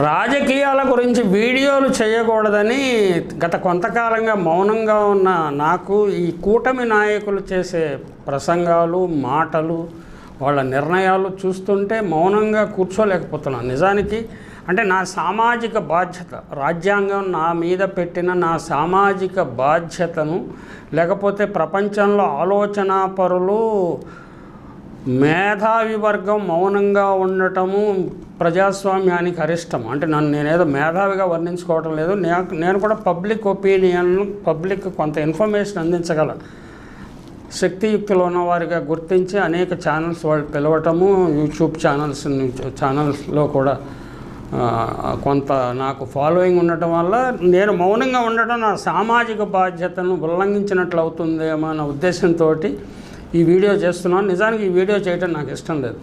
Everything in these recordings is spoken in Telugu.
రాజకీయాల గురించి వీడియోలు చేయకూడదని గత కొంతకాలంగా మౌనంగా ఉన్న నాకు ఈ కూటమి నాయకులు చేసే ప్రసంగాలు మాటలు వాళ్ళ నిర్ణయాలు చూస్తుంటే మౌనంగా కూర్చోలేకపోతున్నాను. నిజానికి అంటే నా సామాజిక బాధ్యత రాజ్యాంగం నా మీద పెట్టిన నా సామాజిక బాధ్యతను లేకపోతే ప్రపంచంలో ఆలోచనాపరులు మేధావి వర్గం మౌనంగా ఉండటము ప్రజాస్వామ్యానికి అరిష్టం. అంటే నన్ను నేనేదో మేధావిగా వర్ణించుకోవటం లేదు. నాకు నేను కూడా పబ్లిక్ ఒపీనియన్ పబ్లిక్ కొంత ఇన్ఫర్మేషన్ అందించగల శక్తియుక్తులు ఉన్నవారిగా గుర్తించి అనేక ఛానల్స్ వాళ్ళు పిలవటము యూట్యూబ్ ఛానల్స్ ఛానల్స్లో కూడా కొంత నాకు ఫాలోయింగ్ ఉండటం వల్ల నేను మౌనంగా ఉండటం నా సామాజిక బాధ్యతను ఉల్లంఘించినట్లు అవుతుందేమో అన్న ఉద్దేశంతో ఈ వీడియో చేస్తున్నాను. నిజానికి ఈ వీడియో చేయటం నాకు ఇష్టం లేదు.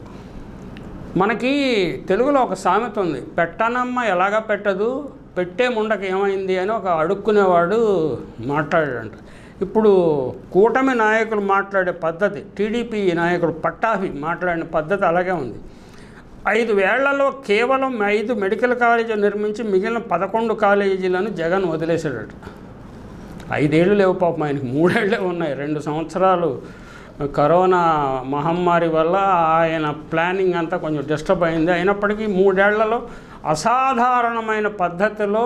మనకి తెలుగులో ఒక సామెత ఉంది. పెట్టనమ్మ ఎలాగా పెట్టదు? పెట్టే ముండకి ఏమైంది? అని ఒక అడుక్కునేవాడు మాట్లాడాడంట. ఇప్పుడు కూటమి నాయకులు మాట్లాడే పద్ధతి టీడీపీ నాయకుడు పట్టాభి మాట్లాడిన పద్ధతి అలాగే ఉంది. ఐదు వేళ్ళలో కేవలం ఐదు మెడికల్ కాలేజీలు నిర్మించి మిగిలిన పదకొండు కాలేజీలను జగన్ వదిలేశాడట. ఐదేళ్ళు లేవు పాపం ఆయనకి. మూడేళ్ళే ఉన్నాయి. రెండు సంవత్సరాలు కరోనా మహమ్మారి వల్ల ఆయన ప్లానింగ్ అంతా కొంచెం డిస్టర్బ్ అయింది. అయినప్పటికీ మూడేళ్ళలో అసాధారణమైన పద్ధతిలో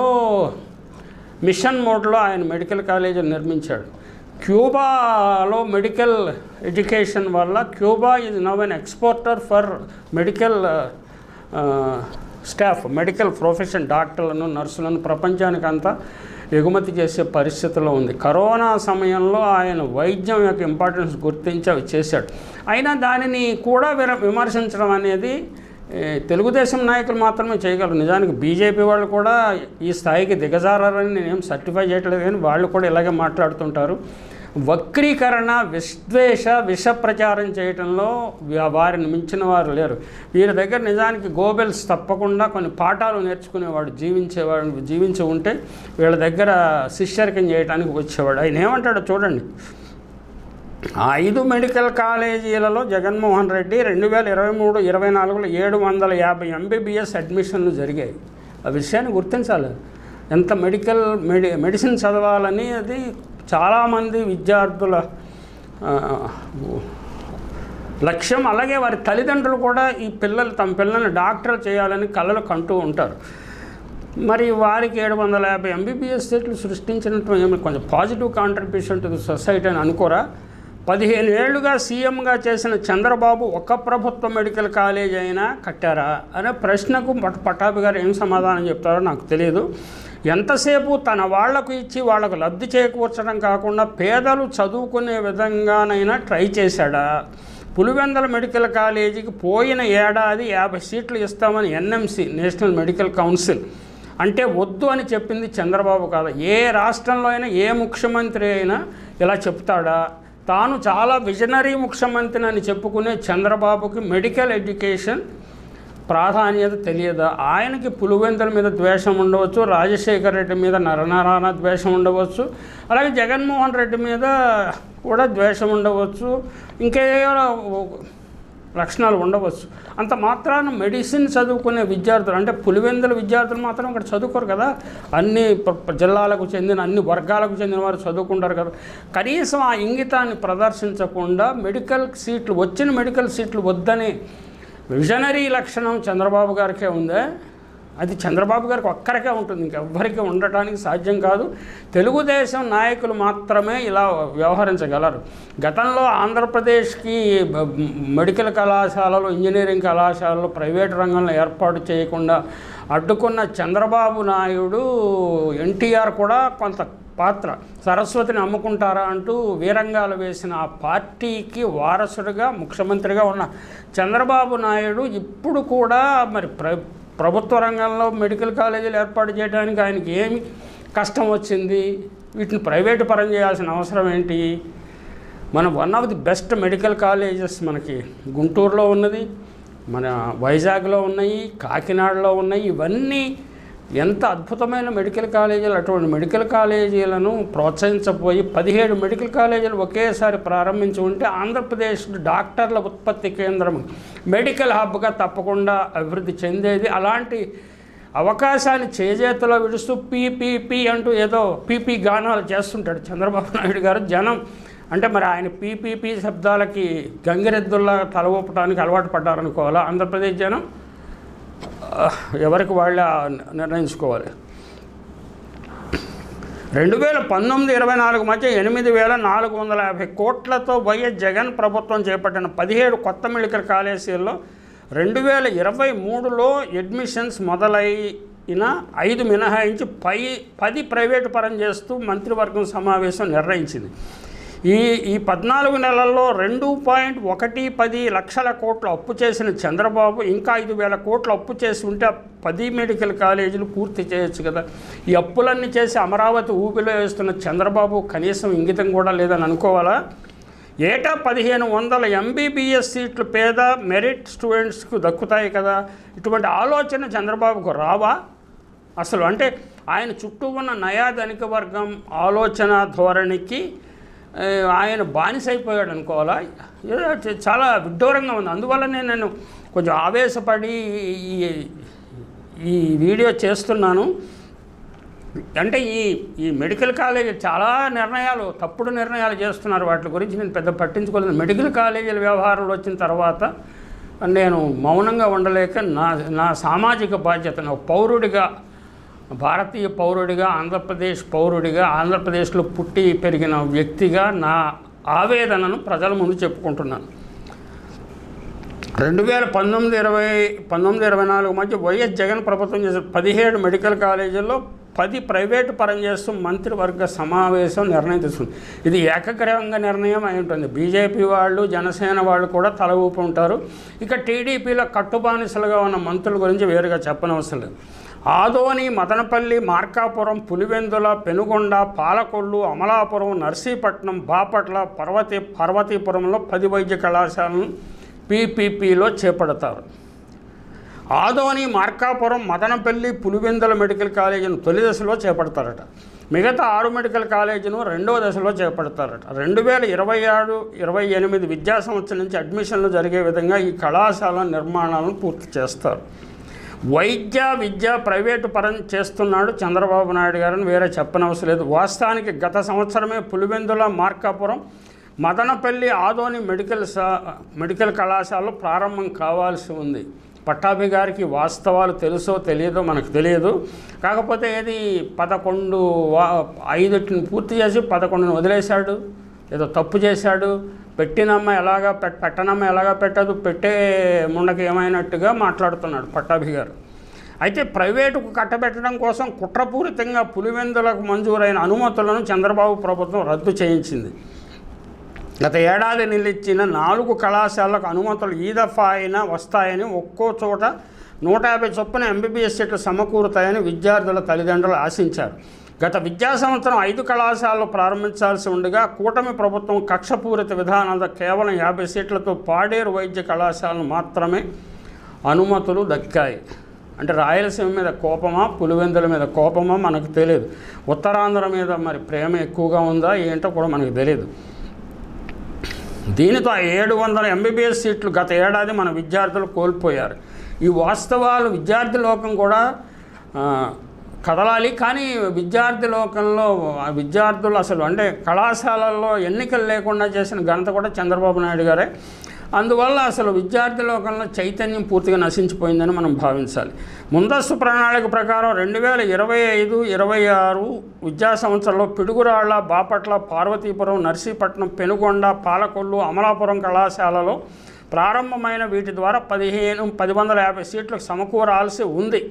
మిషన్ మోడ్లో ఆయన మెడికల్ కాలేజీ నిర్మించాడు. క్యూబాలో మెడికల్ ఎడ్యుకేషన్ వల్ల Cuba is now an exporter for medical staff medical profession డాక్టర్లను నర్సులను ప్రపంచానికి అంతా ఎగుమతి చేసే పరిస్థితిలో ఉంది. కరోనా సమయంలో ఆయన వైద్యం యొక్క ఇంపార్టెన్స్ గుర్తించి అవి చేశాడు. అయినా దానిని కూడా విర విమర్శించడం అనేది తెలుగుదేశం నాయకులు మాత్రమే చేయగలరు. నిజానికి బీజేపీ వాళ్ళు కూడా ఈ స్థాయికి దిగజారని నేనేం సర్టిఫై చేయట్లేదు కానీ వాళ్ళు కూడా ఇలాగే మాట్లాడుతుంటారు. వక్రీకరణ విద్వేష విష ప్రచారం చేయటంలో వారిని మించిన వారు లేరు. వీరి దగ్గర నిజానికి గోబెల్స్ తప్పకుండా కొన్ని పాఠాలు నేర్చుకునేవాడు జీవించేవాడు జీవించి ఉంటే వీళ్ళ దగ్గర శిష్యరికం చేయడానికి వచ్చేవాడు. ఆయన ఏమంటాడో చూడండి. ఆ ఐదు మెడికల్ కాలేజీలలో జగన్మోహన్ రెడ్డి రెండు వేల ఇరవై మూడు ఇరవై నాలుగులో ఏడు వందల యాభై ఎంబీబీఎస్ అడ్మిషన్లు జరిగాయి. ఆ విషయాన్ని గుర్తించాలి. ఎంత మెడికల్ మెడి మెడిసిన్ చదవాలని అది చాలామంది విద్యార్థుల లక్ష్యం అలాగే వారి తల్లిదండ్రులు కూడా ఈ పిల్లలు తమ పిల్లల్ని డాక్టర్ చేయాలని కళలు కంటూ ఉంటారు. మరి వారికి ఏడు వందల యాభై ఎంబీబీఎస్ సీట్లు సృష్టించినట్టు ఏమి కొంచెం positive contribution to the society అని అనుకోరా? పదిహేను ఏళ్ళుగా సీఎంగా చేసిన చంద్రబాబు ఒక్క ప్రభుత్వ మెడికల్ కాలేజ్ అయినా కట్టారా? అనే ప్రశ్నకు పట్ పట్టాభి గారు ఏం సమాధానం చెప్తారో నాకు తెలియదు ఎంతసేపు తన వాళ్ళకు ఇచ్చి వాళ్ళకు లబ్ధి చేకూర్చడం కాకుండా పేదలు చదువుకునే విధంగానైనా ట్రై చేశాడా? పులివెందల మెడికల్ కాలేజీకి పోయిన ఏడాది యాభై సీట్లు ఇస్తామని ఎన్ఎంసి నేషనల్ మెడికల్ కౌన్సిల్. అంటే వద్దు అని చెప్పింది చంద్రబాబు కాదు. ఏ రాష్ట్రంలో అయినా ఏ ముఖ్యమంత్రి అయినా ఇలా చెప్తాడా? తాను చాలా విజనరీ ముఖ్యమంత్రి అని చెప్పుకునే చంద్రబాబుకి మెడికల్ ఎడ్యుకేషన్ ప్రాధాన్యత తెలియదా? ఆయనకి పులివెందుల మీద ద్వేషం ఉండవచ్చు రాజశేఖర రెడ్డి మీద నరనారాయణ ద్వేషం ఉండవచ్చు అలాగే జగన్మోహన్ రెడ్డి మీద కూడా ద్వేషం ఉండవచ్చు ఇంకేదో లక్షణాలు ఉండవచ్చు. అంత మాత్రాన మెడిసిన్ చదువుకునే విద్యార్థులు అంటే పులివెందుల విద్యార్థులు మాత్రం ఇక్కడ చదువుకోరు కదా. అన్ని జిల్లాలకు చెందిన అన్ని వర్గాలకు చెందిన వారు చదువుకుంటారు కదా. కనీసం ఆ ఇంగితాన్ని ప్రదర్శించకుండా మెడికల్ సీట్లు వచ్చిన మెడికల్ సీట్లు వద్దని విజనరీ లక్షణం చంద్రబాబు గారికే ఉందా. అది చంద్రబాబు గారికి ఒక్కరికే ఉంటుంది ఇంకెవ్వరికి ఉండటానికి సాధ్యం కాదు. తెలుగుదేశం నాయకులు మాత్రమే ఇలా వ్యవహరించగలరు. గతంలో ఆంధ్రప్రదేశ్కి మెడికల్ కళాశాలలు ఇంజనీరింగ్ కళాశాలలు ప్రైవేట్ రంగంలో ఏర్పాటు చేయకుండా అడ్డుకున్న చంద్రబాబు నాయుడు ఎన్టీఆర్ కూడా కొంత పాత్ర. సరస్వతిని అమ్ముకుంటారా అంటూ వీరంగాలు వేసిన ఆ పార్టీకి వారసుడిగా ముఖ్యమంత్రిగా ఉన్న చంద్రబాబు నాయుడు ఇప్పుడు కూడా మరి ప్ర ప్రభుత్వ రంగంలో మెడికల్ కాలేజీలు ఏర్పాటు చేయడానికి ఆయనకి ఏమి కష్టం వచ్చింది? వీటిని ప్రైవేటు పరం చేయాల్సిన అవసరం ఏంటి? మన one of the best medical colleges మనకి గుంటూరులో ఉన్నది మన వైజాగ్లో ఉన్నాయి కాకినాడలో ఉన్నాయి. ఇవన్నీ ఎంత అద్భుతమైన మెడికల్ కాలేజీలు అటువంటి మెడికల్ కాలేజీలను ప్రోత్సహించబోయి పదిహేడు మెడికల్ కాలేజీలు ఒకేసారి ప్రారంభించి ఉంటే ఆంధ్రప్రదేశ్ డాక్టర్ల ఉత్పత్తి కేంద్రం మెడికల్ హబ్గా తప్పకుండా అభివృద్ధి చెందేది. అలాంటి అవకాశాన్ని చేజేతలో విడుస్తూ పీపీపీ అంటూ ఏదో పీపీ గానాలు చేస్తుంటాడు చంద్రబాబు నాయుడు గారు జనం. అంటే మరి ఆయన పీపీపీ శబ్దాలకి గంగిరెద్దుల్లా తల ఊపడానికి అలవాటు పడ్డారనుకోవాలా ఆంధ్రప్రదేశ్ జనం? ఎవరికి వాళ్ళే నిర్ణయించుకోవాలి. రెండు వేల పంతొమ్మిది ఇరవై నాలుగు మధ్య ఎనిమిది వేల నాలుగు వందల యాభై కోట్లతో వైఎస్ జగన్ ప్రభుత్వం చేపట్టిన పదిహేడు కొత్త మెడికల్ కాలేజీల్లో రెండు వేల ఇరవై మూడులో అడ్మిషన్స్ మొదలైన ఐదు మినహాయించి పై పది ప్రైవేటు పరం చేస్తూ మంత్రివర్గం సమావేశం నిర్ణయించింది. ఈ ఈ పద్నాలుగు నెలల్లో రెండు పాయింట్ ఒకటి పది లక్షల కోట్లు అప్పు చేసిన చంద్రబాబు ఇంకా ఐదు వేల కోట్లు అప్పు చేసి ఉంటే ఆ పది మెడికల్ కాలేజీలు పూర్తి చేయొచ్చు కదా. ఈ అప్పులన్నీ చేసి అమరావతి ఊపిలో వేస్తున్న చంద్రబాబు కనీసం ఇంగితం కూడా లేదని అనుకోవాలా? ఏటా పదిహేను వందల ఎంబీబీఎస్ సీట్లు పేద మెరిట్ స్టూడెంట్స్కు దక్కుతాయి కదా. ఇటువంటి ఆలోచన చంద్రబాబుకు రావా? అసలు అంటే ఆయన చుట్టూ ఉన్న నయాధనిక వర్గం ఆలోచన ధోరణికి ఆయన బానిసైపోయాడు అనుకోవాలా? చాలా విడ్డూరంగా ఉంది. అందువల్లనే నేను కొంచెం ఆవేశపడి ఈ ఈ వీడియో చేస్తున్నాను. అంటే ఈ ఈ మెడికల్ కాలేజీ చాలా నిర్ణయాలు తప్పుడు నిర్ణయాలు చేస్తున్నారు. వాటి గురించి నేను పెద్ద పట్టించుకోలేదు. మెడికల్ కాలేజీల వ్యవహారంలో వచ్చిన తర్వాత నేను మౌనంగా ఉండలేక నా నా సామాజిక బాధ్యత నా పౌరుడిగా భారతీయ పౌరుడిగా ఆంధ్రప్రదేశ్ పౌరుడిగా ఆంధ్రప్రదేశ్లో పుట్టి పెరిగిన వ్యక్తిగా నా ఆవేదనను ప్రజల ముందు చెప్పుకుంటున్నాను. రెండు వేల పంతొమ్మిది ఇరవై పంతొమ్మిది ఇరవై నాలుగు మధ్య వైఎస్ జగన్ ప్రభుత్వం చేసిన పదిహేడు మెడికల్ కాలేజీల్లో పది ప్రైవేటు పరం చేస్తూ మంత్రివర్గ సమావేశం నిర్ణయం తీసుకుంది. ఇది ఏకగ్రీవంగా నిర్ణయం అయి ఉంటుంది. బీజేపీ వాళ్ళు జనసేన వాళ్ళు కూడా తల ఊపి ఉంటారు ఇక టీడీపీలో కట్టుబానిసలుగా ఉన్న మంత్రుల గురించి వేరుగా చెప్పనవసరం లేదు. ఆదోని మదనపల్లి మార్కాపురం పులివెందుల పెనుగొండ పాలకొల్లు అమలాపురం నర్సీపట్నం బాపట్ల పర్వతి పర్వతీపురంలో పది వైద్య కళాశాలను పీపీపీలో చేపడతారు. ఆదోని మార్కాపురం మదనపల్లి పులివెందుల మెడికల్ కాలేజీని తొలి దశలో చేపడతారట. మిగతా ఆరు మెడికల్ కాలేజీను రెండవ దశలో చేపడతారట. రెండు వేల ఇరవై ఆరు ఇరవై ఎనిమిది విద్యా సంవత్సరం నుంచి అడ్మిషన్లు జరిగే విధంగా ఈ కళాశాల నిర్మాణాలను పూర్తి చేస్తారు. వైద్య విద్య ప్రైవేటు పరం చేస్తున్నాడు చంద్రబాబు నాయుడు గారని వేరే చెప్పనవసరం లేదు. వాస్తవానికి గత సంవత్సరమే పులివెందుల మార్కాపురం మదనపల్లి ఆదోని మెడికల్ సా మెడికల్ కళాశాలలో ప్రారంభం కావాల్సి ఉంది. పట్టాభి గారికి వాస్తవాలు తెలుసో తెలియదో మనకు తెలియదు. కాకపోతే ఏది పదకొండు వా ఐదుటిని పూర్తి చేసి పదకొండుని వదిలేశాడు. ఏదో తప్పు చేశాడు. పెట్టినమ్మ ఎలాగా పెట్ పెట్టనమ్మ ఎలాగా పెట్టదు పెట్టే ముండకి ఏమైనట్టుగా మాట్లాడుతున్నాడు పట్టాభి గారు. అయితే ప్రైవేటుకు కట్టబెట్టడం కోసం కుట్రపూరితంగా పులివెందులకు మంజూరైన అనుమతులను చంద్రబాబు ప్రభుత్వం రద్దు చేయించింది. గత ఏడాది నిలిచిన నాలుగు కళాశాలకు అనుమతులు ఈ దఫా అయినా వస్తాయని ఒక్కో చోట నూట యాభై చొప్పున ఎంబీబీఎస్ సీట్లు సమకూరుతాయని విద్యార్థుల తల్లిదండ్రులు ఆశించారు. గత విద్యా సంవత్సరం ఐదు కళాశాలలు ప్రారంభించాల్సి ఉండగా కూటమి ప్రభుత్వం కక్షపూరిత విధానాలతో కేవలం యాభై సీట్లతో పాడేరు వైద్య కళాశాలను మాత్రమే అనుమతులు దక్కాయి. అంటే రాయలసీమ మీద కోపమా పులివెందుల మీద కోపమా మనకు తెలియదు ఉత్తరాంధ్ర మీద మరి ప్రేమ ఎక్కువగా ఉందా ఏంటో కూడా మనకు తెలియదు దీనితో ఆ ఏడు వందల ఎంబీబీఎస్ సీట్లు గత ఏడాది మన విద్యార్థులు కోల్పోయారు. ఈ వాస్తవాలు విద్యార్థి లోకం కూడా కదలాలి. కానీ విద్యార్థి లోకంలో విద్యార్థులు అసలు అంటే కళాశాలల్లో ఎన్నికలు లేకుండా చేసిన ఘనత కూడా చంద్రబాబు నాయుడు గారే. అందువల్ల అసలు విద్యార్థి లోకంలో చైతన్యం పూర్తిగా నశించిపోయిందని మనం భావించాలి. ముందస్తు ప్రణాళిక ప్రకారం రెండు వేల ఇరవై ఐదు ఇరవై ఆరు విద్యా సంవత్సరంలో పిడుగురాళ్ళ బాపట్ల పార్వతీపురం నర్సీపట్నం పెనుగొండ పాలకొల్లు అమలాపురం కళాశాలలో ప్రారంభమైన వీటి ద్వారా పదిహేను పది వందల యాభై సీట్లకు సమకూరాల్సి ఉంది.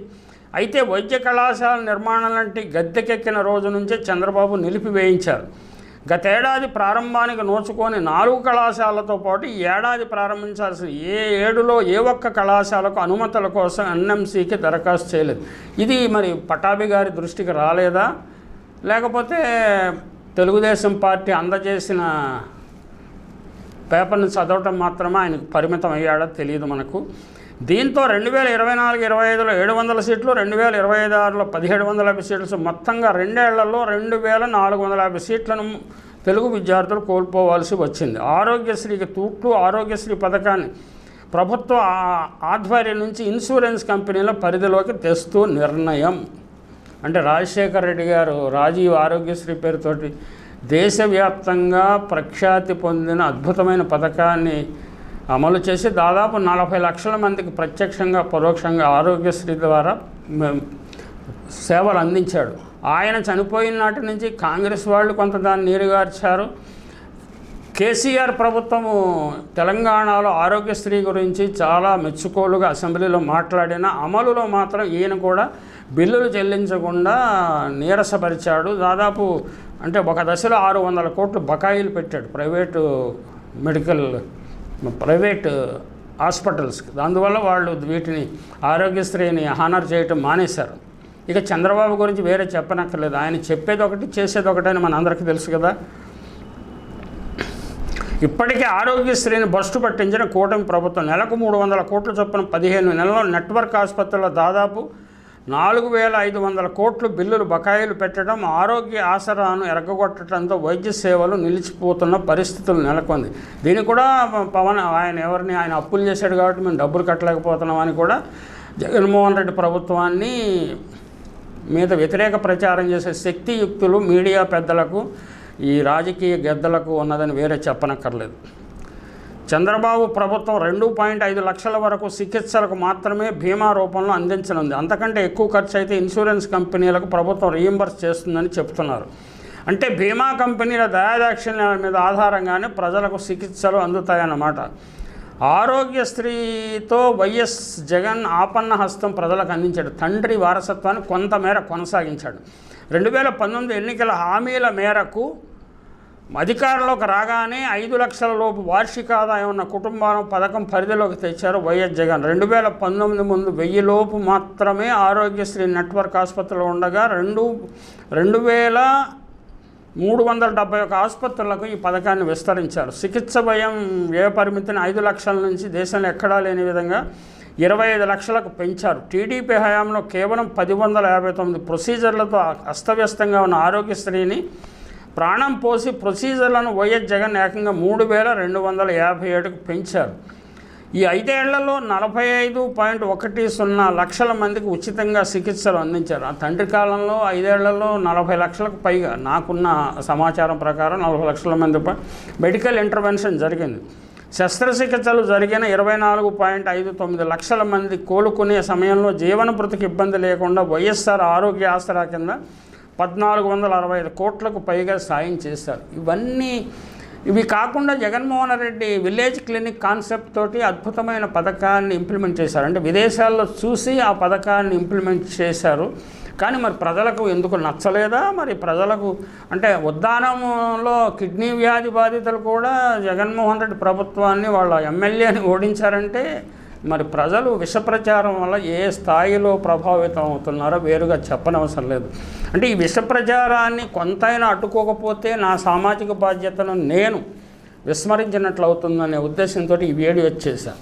అయితే వైద్య కళాశాల నిర్మాణం లాంటి గద్దెకెక్కిన రోజు నుంచే చంద్రబాబు నిలిపివేయించారు. గతేడాది ప్రారంభానికి నోచుకొని నాలుగు కళాశాలతో పాటు ఈ ఏడాది ప్రారంభించాల్సిన ఏ ఏడులో ఏ ఒక్క కళాశాలకు అనుమతుల కోసం ఎన్ఎంసీకి దరఖాస్తు చేయలేదు. ఇది మరి పటాభి గారి దృష్టికి రాలేదా? లేకపోతే తెలుగుదేశం పార్టీ అందజేసిన పేపర్ని చదవటం మాత్రమే ఆయనకు పరిమితం అయ్యాడో? తెలియదు మనకు. దీంతో రెండు వేల ఇరవై నాలుగు ఇరవై ఐదులో ఏడు వందల సీట్లు రెండు వేల ఇరవై ఐదు ఆరులో పదిహేడు వందల యాభై సీట్లు. మొత్తంగా రెండేళ్ళలో రెండు వేల నాలుగు వందల యాభై సీట్లను తెలుగు విద్యార్థులు కోల్పోవాల్సి వచ్చింది. ఆరోగ్యశ్రీకి తూట్లు ఆరోగ్యశ్రీ పథకాన్ని ప్రభుత్వ ఆధ్వర్యం నుంచి ఇన్సూరెన్స్ కంపెనీల పరిధిలోకి తెస్తూ నిర్ణయం. అంటే రాజశేఖర రెడ్డి గారు రాజీవ్ ఆరోగ్యశ్రీ పేరుతోటి దేశవ్యాప్తంగా ప్రఖ్యాతి పొందిన అద్భుతమైన పథకాన్ని అమలు చేసి దాదాపు నలభై లక్షల మందికి ప్రత్యక్షంగా పరోక్షంగా ఆరోగ్యశ్రీ ద్వారా సేవలు అందించాడు. ఆయన చనిపోయిన నాటి నుంచి కాంగ్రెస్ వాళ్ళు కొంత దాన్ని నీరుగార్చారు. కేసీఆర్ ప్రభుత్వము తెలంగాణలో ఆరోగ్యశ్రీ గురించి చాలా మెచ్చుకోలుగా అసెంబ్లీలో మాట్లాడిన అమలులో మాత్రం ఈయన కూడా బిల్లులు చెల్లించకుండా నీరసపరిచాడు. దాదాపు అంటే ఒక దశలో ఆరు వందల కోట్లు బకాయిలు పెట్టాడు ప్రైవేటు మెడికల్ ప్రైవేట్ హాస్పిటల్స్కి. అందువల్ల వాళ్ళు వీటిని ఆరోగ్యశ్రీని హానర్ చేయటం మానేశారు. ఇక చంద్రబాబు గురించి వేరే చెప్పనక్కర్లేదు. ఆయన చెప్పేది ఒకటి చేసేది ఒకటని మన అందరికీ తెలుసు కదా. ఇప్పటికే ఆరోగ్యశ్రీని బస్టు పట్టించిన కూటమి ప్రభుత్వం నెలకు మూడు వందల కోట్ల చొప్పున పదిహేను నెలల్లో నెట్వర్క్ ఆసుపత్రుల్లో దాదాపు నాలుగు వేల ఐదు వందల కోట్లు బిల్లులు బకాయిలు పెట్టడం ఆరోగ్య ఆసరాను ఎరగగొట్టడంతో వైద్య సేవలు నిలిచిపోతున్న పరిస్థితులు నెలకొంది. దీన్ని కూడా పవన్ ఆయన ఎవరిని ఆయన అప్పులు చేశాడు కాబట్టి మేము డబ్బులు కట్టలేకపోతున్నామని కూడా జగన్మోహన్ రెడ్డి ప్రభుత్వాన్ని మీద వ్యతిరేక ప్రచారం చేసే శక్తియుక్తులు మీడియా పెద్దలకు ఈ రాజకీయ గెద్దలకు ఉన్నదని వేరే చెప్పనక్కర్లేదు. చంద్రబాబు ప్రభుత్వం రెండు పాయింట్ ఐదు లక్షల వరకు చికిత్సలకు మాత్రమే బీమా రూపంలో అందించనుంది. అంతకంటే ఎక్కువ ఖర్చు అయితే ఇన్సూరెన్స్ కంపెనీలకు ప్రభుత్వం రీయింబర్స్ చేస్తుందని చెప్తున్నారు. అంటే బీమా కంపెనీల దయాదాక్షిణ్యాల మీద ఆధారంగానే ప్రజలకు చికిత్సలు అందుతాయన్నమాట. ఆరోగ్యశ్రీతో వైఎస్ జగన్ ఆపన్న హస్తం ప్రజలకు అందించాడు. తండ్రి వారసత్వాన్ని కొంతమేర కొనసాగించాడు. రెండు వేల పంతొమ్మిది ఎన్నికల హామీల మేరకు అధికారంలోకి రాగానే ఐదు లక్షల లోపు వార్షిక ఆదాయం ఉన్న కుటుంబాలను పథకం పరిధిలోకి తెచ్చారు వైఎస్ జగన్. రెండు వేల పంతొమ్మిది ముందు వెయ్యి లోపు మాత్రమే ఆరోగ్యశ్రీ నెట్వర్క్ ఆసుపత్రులు ఉండగా రెండు రెండు వేల మూడు వందల డెబ్బై ఒక ఆసుపత్రులకు ఈ పథకాన్ని విస్తరించారు. చికిత్స భయం వ్యయ పరిమితిని ఐదు లక్షల నుంచి దేశంలో ఎక్కడా లేని విధంగా ఇరవై ఐదు లక్షలకు పెంచారు. టీడీపీ హయాంలో కేవలం పది వందల యాభై తొమ్మిది ప్రొసీజర్లతో అస్తవ్యస్తంగా ఉన్న ఆరోగ్యశ్రీని ప్రాణం పోసి ప్రొసీజర్లను వైఎస్ జగన్ ఏకంగా మూడు వేల రెండు వందల యాభై ఏడుకు పెంచారు. ఈ ఐదేళ్ళలో నలభై ఐదు పాయింట్ ఒకటి సున్నా లక్షల మందికి ఉచితంగా చికిత్సలు అందించారు. ఆ తండ్రి కాలంలో ఐదేళ్ళలో నలభై లక్షలకు పైగా నాకున్న సమాచారం ప్రకారం నలభై లక్షల మంది మెడికల్ ఇంటర్వెన్షన్ జరిగింది. శస్త్రచికిత్సలు జరిగిన ఇరవై నాలుగు పాయింట్ ఐదు తొమ్మిది లక్షల మంది కోలుకునే సమయంలో జీవన బ్రతికి ఇబ్బంది లేకుండా వైఎస్ఆర్ ఆరోగ్య ఆసరా కింద పద్నాలుగు వందల అరవై ఐదు కోట్లకు పైగా సాయం చేశారు. ఇవన్నీ ఇవి కాకుండా Jaganmohan Reddy village clinic concept తోటి అద్భుతమైన పథకాన్ని ఇంప్లిమెంట్ చేశారు. అంటే విదేశాల్లో చూసి ఆ పథకాన్ని ఇంప్లిమెంట్ చేశారు. కానీ మరి ప్రజలకు ఎందుకు నచ్చలేదా? మరి ప్రజలకు అంటే ఉద్దానంలో కిడ్నీ వ్యాధి బాధితులు కూడా జగన్మోహన్ రెడ్డి ప్రభుత్వాన్ని వాళ్ళ ఎమ్మెల్యేని ఓడించారంటే మరి ప్రజలు విష ప్రచారం వల్ల ఏ స్థాయిలో ప్రభావితం అవుతున్నారో వేరుగా చెప్పనవసరం లేదు. అంటే ఈ విష ప్రచారాన్ని కొంతైనా అడ్డుకోకపోతే నా సామాజిక బాధ్యతను నేను విస్మరించినట్లు అవుతుందనే ఉద్దేశంతో ఈ వీడియో వచ్చేసాను